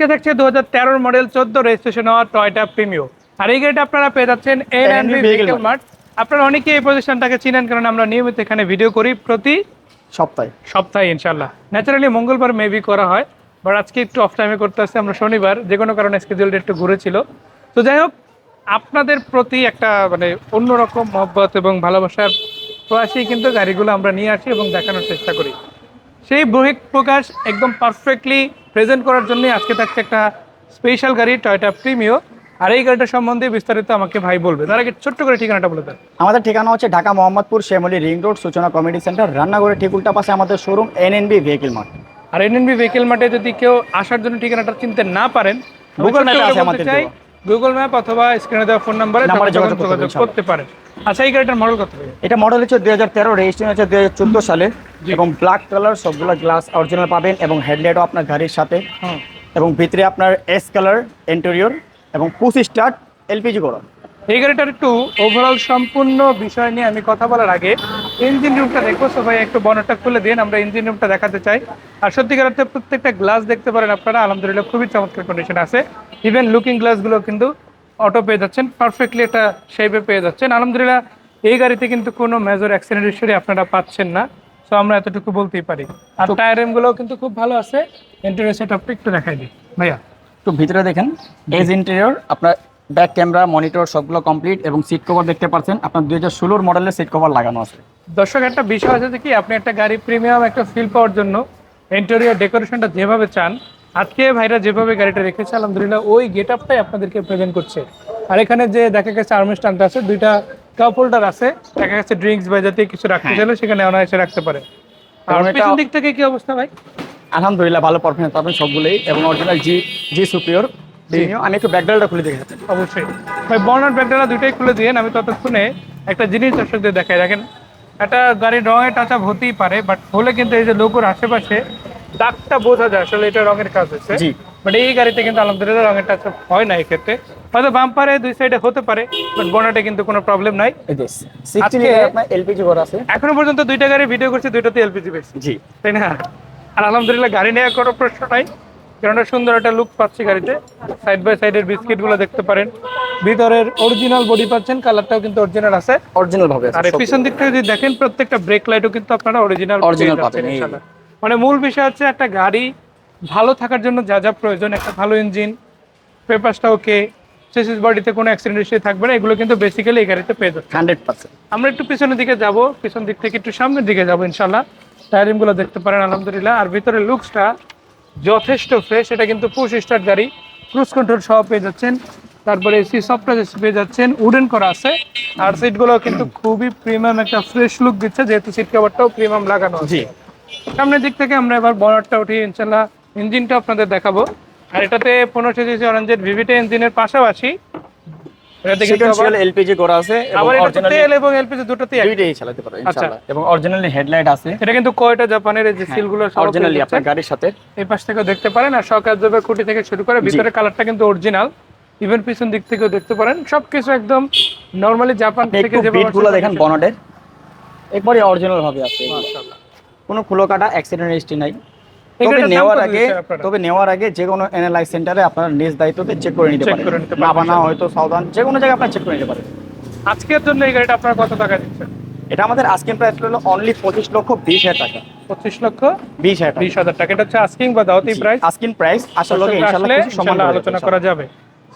আজকে থাকছে দু হাজার মডেল চোদ্দ রেজিস্ট্রেশন হওয়া টয়টা প্রিমিও আর এই গাড়িটা আপনারা পেয়ে যাচ্ছেন এন অ্যান্ড ভেহিকেল মার্ট আপনারা অনেকেই এই প্রতিষ্ঠানটাকে চিনেন কারণ আমরা নিয়মিত এখানে ভিডিও করি প্রতি সপ্তাহে। সপ্তাহে ইনশাল্লাহ ন্যাচারালি মঙ্গলবার মেবি করা হয় বাট আজকে একটু অফ টাইমে করতে আসছে। আমরা শনিবার যে কোনো কারণে স্কেডিউলটা একটু ঘুরেছিল। তো যাই হোক আপনাদের প্রতি একটা মানে অন্যরকম মহব্বত এবং ভালোবাসার প্রয়াসেই কিন্তু গাড়িগুলো আমরা নিয়ে আসি এবং দেখানোর চেষ্টা করি। সেই বহিক প্রকাশ একদম পারফেক্টলি প্রেজেন্ট করার জন্য আজকে থাকছে একটা স্পেশাল গাড়ি টয়টা প্রিমিও আর এই গাড়িটা সম্বন্ধে বিস্তারিত আমাকে ভাই বলবে। তার আগে ছোট্ট করে ঠিকানাটা বলে দেন। আমাদের ঠিকানা হচ্ছে Dhaka Mohammadpur Shyamoli ring road Suchona committee centre রান্নাঘরের ঠিক উল্টা পাশে আমাদের শোরুম এনএনবি ভেহিকেল মার্ট আর এনএনবি ভেহিকেল মার্টে যদি কেউ আসার জন্য ঠিকানাটা চিনতে না পারেন গুগল ম্যাপে আছে আমাদের। গুগল ম্যাপ অথবা স্ক্রিনে দেওয়া ফোন নাম্বারে নাম্বারে যোগাযোগ করতে পারেন, আচ্ছা এই গাড়িটার মডেল কত এটা মডেল হচ্ছে দুই হাজার তেরো রেজিস্ট্রেশন হচ্ছে দুই হাজার চোদ্দ সালে। এবং ব্ল্যাক কালার সবগুলো গ্লাস অরিজিনাল পাবেন এবং হেডলাইটও আপনার গাড়ির সাথে। এবং ভিতরে আপনার এস কালার ইন্টেরিয়র এবং পুশ স্টার্ট এলপিজি করা এই গাড়িটার একটু ওভারঅল সম্পূর্ণ বিষয় নিয়ে আমি কথা বলার আগে ইঞ্জিন রুমটা দেখব সো ভাই একটু বনেটটা খুলে দিন আমরা ইঞ্জিন রুমটা দেখাতে চাই। আর সত্যিকার অর্থে প্রত্যেকটা গ্লাস দেখতে পারেন আপনারা আলহামদুলিল্লাহ খুবই চমৎকার কন্ডিশন আছে। ইভেন লুকিং গ্লাসগুলো কিন্তু অটো পেয়ে যাচ্ছেন পারফেক্টলি এটা শেপে পেয়ে যাচ্ছেন। আলহামদুলিল্লাহ এই গাড়িতে কিন্তু কোনো মেজর অ্যাক্সিডেন্ট হিস্টোরি আপনারা পাচ্ছেন না। সো আমরা এতটুকু বলতেই পারি। আর টায়ার গুলোও কিন্তু খুব ভালো আছে। ইন্টেরিয়র সেটআপটা একটু দেখাই দিই। ভাইয়া। একটু ভিতরে দেখেন এজ ইন্টেরিয়র আপনার ব্যাক ক্যামেরা মনিটর সবগুলো কমপ্লিট এবং সিট কভার দেখতে পাচ্ছেন। আপনার দুই হাজার ষোলোর মডেলের সিট কভার লাগানো আছে। দর্শক একটা বিষয় আছে কি আপনি একটা গাড়ি প্রিমিয়াম একটা ফিল পাওয়ার জন্য ইন্টেরিয়র ডেকোরেশনটা যেভাবে চান আজকে ভাইরা যেভাবে গাড়িটা রেখেছে আলহামদুলিল্লাহ ওই গেট আপটাই আপনাদেরকে প্রেজেন্ট করছে। আর এখানে যে দেখা গেছে আর্মিস্টানটা আছে দুইটা কাপ হোল্ডার আছে দেখা গেছে ড্রিঙ্কস বা জাতীয় কিছু রাখতে চাইলে সেখানে অনায়াসে রাখতে পারে। আর পিছন দিক থেকে কি অবস্থা ভাই? আলহামদুলিল্লাহ ভালো পারফরমেন্স পাবেন সবগুলোই এবং অরিজিনাল জি জি সুপিওর আমি একটু ব্যাকডালটা খুলে দেখে অবশ্যই। ভাই ব্যাগটা দুইটাই খুলে দিয়েন আমি ততক্ষণে একটা জিনিস দর্শকদের দেখাই। দেখেন একটা গাড়ির রঙের টাচ হতেই পারে বাট হলে কিন্তু এই যে লোকের আশেপাশে দাগটা বোঝা যায় আসলে এটা রঙের কাজ হচ্ছে। বাট এই গাড়িতে কিন্তু আলহামদুলিল্লাহ রঙের টাচ হয় না এই ক্ষেত্রে হয়তো বাম্পারে দুই সাইডে হতে পারে বাট বর্নাটে কিন্তু কোনো প্রবলেম নাই। এলপিজি করা আছে। এখনও পর্যন্ত দুইটা গাড়ি ভিডিও করছি দুইটাতে এলপিজি পেয়েছি জি। তাই না? আর আলহামদুলিল্লাহ গাড়ি নেওয়ার কোনো প্রশ্ন নাই। কেননা সুন্দর একটা লুক পাচ্ছি গাড়িতে। সাইড বাই সাইডের বিস্কিটগুলো দেখতে পারেন। ভিতরের অরিজিনাল বডি পাচ্ছেন কালারটাও কিন্তু অরিজিনাল আছে। অরিজিনাল ভাবে আর পিছন দিক থেকে যদি দেখেন প্রত্যেকটা ব্রেক লাইটও কিন্তু আপনারা অরিজিনাল Original পাবেন। মানে মূল বিষয় হচ্ছে একটা গাড়ি ভালো থাকার জন্য যা যা প্রয়োজন একটা ভালো ইঞ্জিন পেপারসটা ওকে চেসিস বডিতে কোনো অ্যাক্সিডেন্ট হিস্ট্রি থাকবে না এগুলো কিন্তু বেসিক্যালি এই গাড়িতে পেয়ে যাচ্ছে হান্ড্রেড পার্সেন্ট। আমরা একটু পিছনের দিকে যাব পিছন দিক থেকে একটু সামনের দিকে যাব ইনশাল্লাহ টায়ারিংগুলো দেখতে পারেন আলহামদুলিল্লাহ। আর ভিতরে লুকসটা যথেষ্ট ফ্রেশ এটা কিন্তু পুশ স্টার্ট গাড়ি। ক্রুজ কন্ট্রোল সহ পেয়ে যাচ্ছেন। তারপরে এসি সফটওয়্যার পেয়ে যাচ্ছেন। উডেন করা আছে। আর সিটগুলো কিন্তু খুবই প্রিমিয়াম একটা ফ্রেশ লুক দিচ্ছে যেহেতু সিট কাভারটাও প্রিমিয়াম লাগানো আছে। সামনের দিক থেকে আমরা এবার বনারটা উঠি ইনশাল্লাহ ইঞ্জিনটা আপনাদের দেখাবো। আর এটাতে পনেরো সিসি অরেঞ্জের ভিভিটা ইঞ্জিনের পাশাপাশি এটাতে কিন্তু এলপিজি করা আছে আবার এটা তেল এবং এলপিজি দুটোতেই দুইটাই চালাতে পারবেন আচ্ছা। ইনশাআল্লাহ। এবং অরিজিনালি হেডলাইট আছে। এটা কিন্তু কয়টা জাপানের এই যে সিলগুলো অরিজিনালি আপনার গাড়ির সাথে। এই পাশ থেকেও দেখতে পারেন আর সকাল জবে খুঁটি থেকে শুরু করে ভিতরে কালারটা কিন্তু অরিজিনাল ইভেন পিছন দিক থেকেও দেখতে পারেন। সবকিছু একদম নরমালি জাপান থেকে দেখেন বনডের একবারে অরিজিনাল ভাবে আছে। মাশাআল্লাহ। কোনো খুলো কাটা অ্যাক্সিডেন্ট হিস্ট্রি নাই। তবে নেওয়ার আগে তবে নেওয়ার আগে যে কোনো এনএলআই সেন্টারে আপনারা নিজ দায়িত্বতে চেক করে নিতে পারেন। নিতে না হয়তো সাউদান যে কোনো জায়গায় আপনারা চেক করে নিতে পারেন। আজকের জন্য এই গাড়িটা আপনারা কত টাকা দিচ্ছেন? এটা আমাদের আস্কিং প্রাইস হলো অনলি পঁচিশ লক্ষ বিশ হাজার টাকা। পঁচিশ লক্ষ বিশ হাজার বিশ হাজার টাকা। এটা হচ্ছে আস্কিং বা দাওয়াতি প্রাইস আস্কিং প্রাইস আসলে ইনশাআল্লাহ আলোচনা করা যাবে।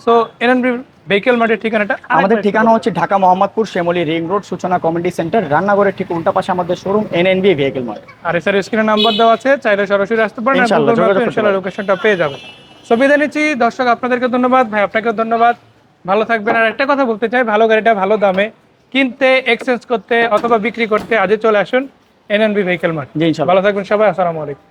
সো এনএনবি ভেহিকেল মার্টের ঠিকানাটা? আমাদের ঠিকানা হচ্ছে Dhaka Mohammadpur Shyamoli ring road Suchona community centre রান্নাঘরের ঠিক উল্টা পাশে আমাদের শোরুম এনএনবি ভেহিকেল মার্ট আর এসআর স্ক্রিনে নাম্বার দেওয়া আছে চাইলে সরাসরি আসতে পারেন ইনশাআল্লাহ। লোকেশনটা পেয়ে যাবেন। সো বিদায় নিচ্ছি। দর্শক আপনাদেরকে ধন্যবাদ। ভাই আপনাকেও ধন্যবাদ। ভালো থাকবেন। আর একটা কথা বলতে চাই ভালো গাড়িটা ভালো দামে কিনতে এক্সচেঞ্জ করতে অথবা বিক্রি করতে আজই চলে আসুন এনএনবি ভেহিকেল মার্ট ভালো থাকবেন সবাই আসসালামু আলাইকুম।